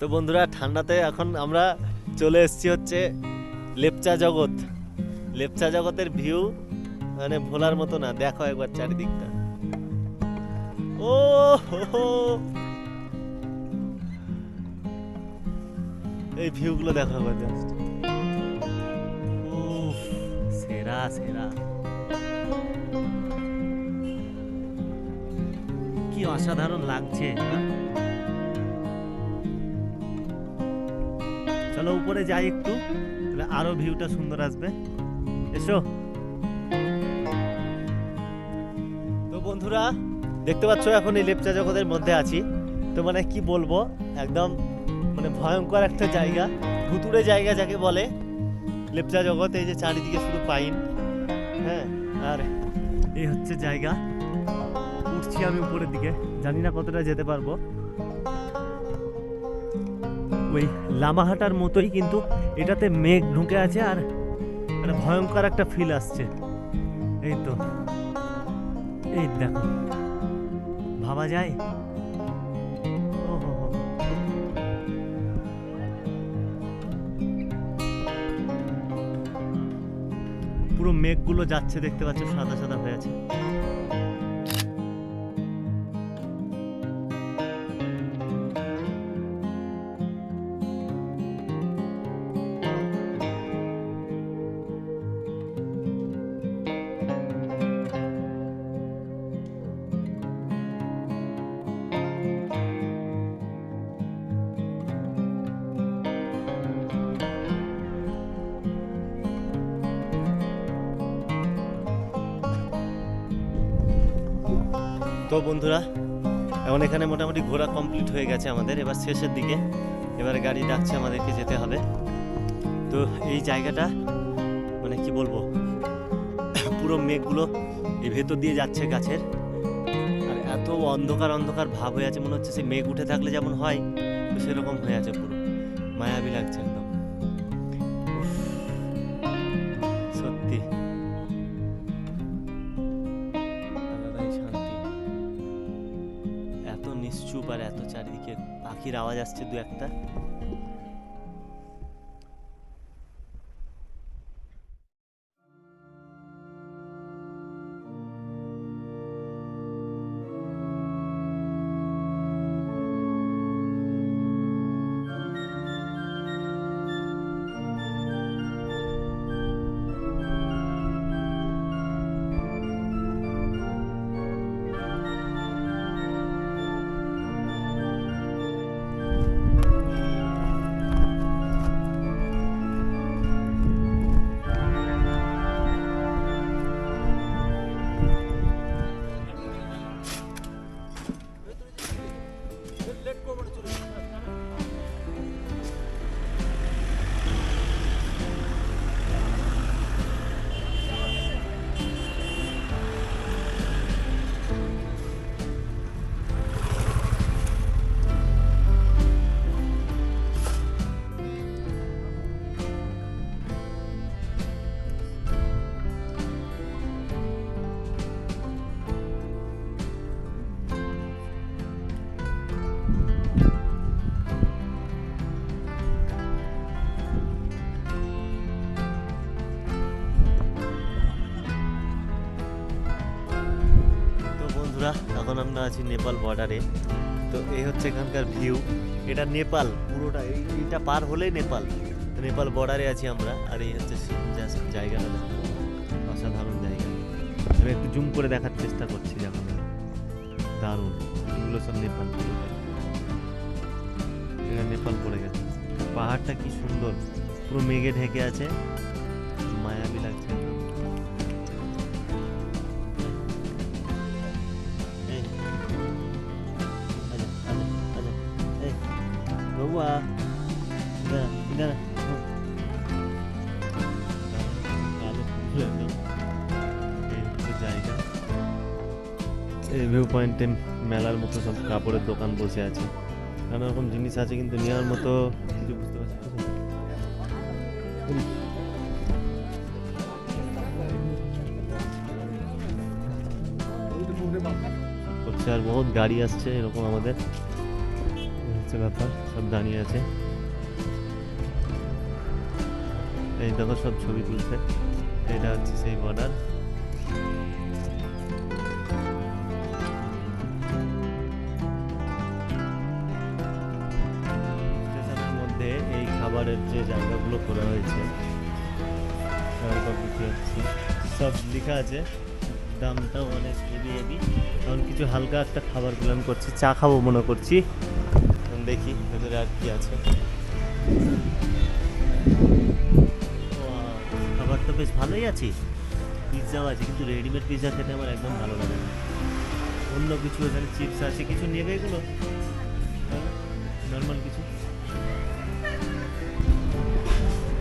তো বন্ধুরা, ঠান্ডাতে এখন আমরা চলে এসেছি হচ্ছে লেপচা জগৎ লেপচা জগতের ভিউ মানে ভোলার মতো না, দেখো একবার চারিদিকটা ও। এই ভিউগুলো দেখো একবার। সেরা সেরা কি অসাধারণ লাগছে চলো উপরে যাই একটু। তাহলে আরও ভিউটা সুন্দর আসবে। এসো। তো বন্ধুরা, দেখতে পাচ্ছ এখন এই লেপচা জগতের মধ্যে আছি। তো মানে কি বলব, একদম মানে ভয়ঙ্কর একটা জায়গা, ভুতুড়ে জায়গা যাকে বলে। লেপচা জগৎ, এই যে চারিদিকে শুধু পাইন। হ্যাঁ আর এই হচ্ছে জায়গা। উঠছি আমি উপরের দিকে। জানি না কতটা যেতে পারব। ওই লামাহাটার মতোই কিন্তু এটাতে মেঘ ঢুকে আছে আর মানে ভয়ঙ্কর একটা ফিল আসছে। এই তো। এই দেখো। ভাবা যায়। পুরো মেঘগুলো যাচ্ছে, দেখতে পাচ্ছ, সাদা সাদা হয়ে আছে। তো বন্ধুরা, এখন এখানে মোটামুটি ঘোরা কমপ্লিট হয়ে গেছে আমাদের। এবার শেষের দিকে, এবার গাড়ি ডাকছে আমাদেরকে যেতে হবে। তো এই জায়গাটা মানে কি বলব, পুরো মেঘগুলো এই ভেতর দিয়ে যাচ্ছে গাছের। আর এত অন্ধকার অন্ধকার ভাব হয়ে আছে, মনে হচ্ছে সেই মেঘ উঠে থাকলে যেমন হয়, তো সেরকম হয়ে আছে পুরো। মায়াবী লাগছে একদম। পাখির আওয়াজ আসছে দু একটা। আমরা আছি নেপাল বর্ডারে তো এই হচ্ছে এখানকার ভিউ এটা নেপাল, পুরোটা। এইটা পার হলেই নেপাল। নেপাল বর্ডারে আছি আমরা। আর এই হচ্ছে জায়গাটা অসাধারণ জায়গা। আমি একটু জুম করে দেখার চেষ্টা করছি যখন দারুণ। এগুলো সব নেপাল এটা নেপাল পড়ে গেছে। পাহাড়টা কি সুন্দর। পুরো মেঘে ঢেকে আছে। মায়াবী লাগছে। একদম। এই ভিউ পয়েন্টে মেলার মতো সব কাপড়ের দোকান বসে আছে। নানা রকম জিনিস আছে কিন্তু নেওয়ার মতো কিছু বুঝতে পারছি আর বহুত গাড়ি আসছে এরকম আমাদের। হচ্ছে ব্যাপার, সব দাঁড়িয়ে আছে। এই দেখো, সব ছবি তুলছে। এটা হচ্ছে সেই বর্ডার মধ্যে এই খাবারের যে জায়গাগুলো করা হয়েছে সব লেখা আছে, দামটাও অনেক হেভি হেভি এখন কিছু হালকা একটা খাবার প্ল্যান করছি, চা খাব মনে করছি। দেখি ভেতরে আর কি আছে। খাবার তো বেশ ভালোই আছে। পিৎজাও আছে, কিন্তু রেডিমেড পিৎজা খেতে আমার একদম ভালো লাগে না। অন্য কিছু এখানে চিপস আছে, কিছু নেবে এগুলো? নর্মাল কিছু?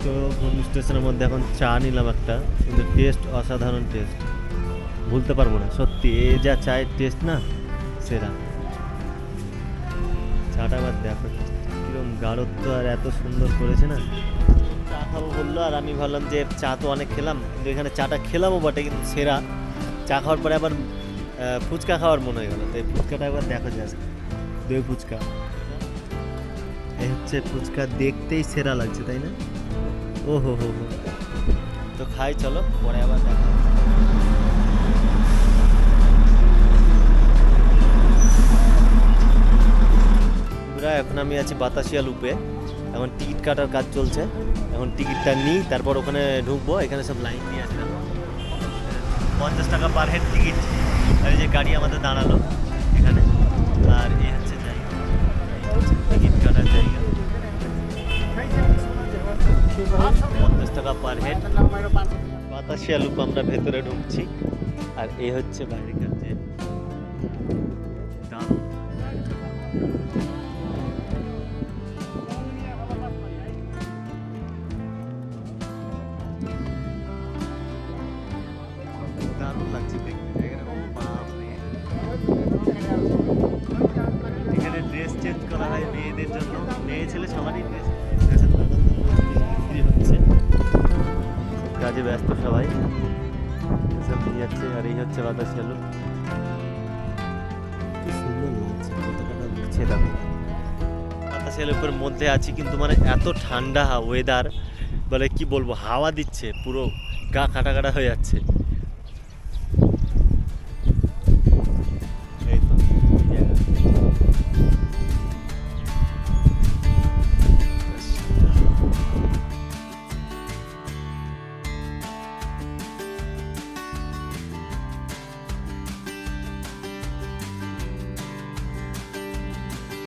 তো ঘুম স্টেশনের মধ্যে এখন চা নিলাম একটা, কিন্তু টেস্ট অসাধারণ টেস্ট। ভুলতে পারব না, সত্যি। এ যা চায়ের টেস্ট না, সেরা। আবার দেখো। কীরকম গাঢ়ত্ব আর এত সুন্দর করেছে না? চা খাব বলল, আর আমি ভাবলাম যে চা তো অনেক খেলাম, কিন্তু এখানে চাটা খেলামও বটে, কিন্তু সেরা। চা খাওয়ার পরে আবার ফুচকা খাওয়ার মনে হয়ে গেলো। তো এই ফুচকাটা একবার দেখো যায় দই ফুচকা। এই হচ্ছে ফুচকা দেখতেই সেরা লাগছে, তাই না? ও হো হো হো তো খাই, চলো, পরে আবার দেখা এখন আমি আছি বাতাসিয়া লুপে। এখন টিকিট কাটার কাজ চলছে। এখন টিকিটটা নিই, তারপর ওখানে ঢুকবো, এখানে সব লাইন দিয়ে আছে পঞ্চাশ টাকা পার হেড টিকিট। আর যে গাড়ি আমাদের দাঁড়াল এখানে। আর এই হচ্ছে টিকিট কাটার জায়গা। পঞ্চাশ টাকা পার হেড। বাতাসিয়া লুপ আমরা ভেতরে ঢুকছি। আর এই হচ্ছে বাইরেকার করা হয় মেয়েদের জন্য, মেয়ে ছেলে সবারই জিনিস বিক্রি হচ্ছে। কাজে ব্যস্ত সবাই। এসব নিয়ে যাচ্ছে, আর এই হচ্ছে বাতাস আলু কি সুন্দর লাগছে, পতাকাটা উঠছে দেখো বাতাস আলুর মধ্যে আছি কিন্তু মানে এত ঠান্ডা ওয়েদার বলে কি বলব, হাওয়া দিচ্ছে, পুরো গা কাটা কাটা হয়ে যাচ্ছে।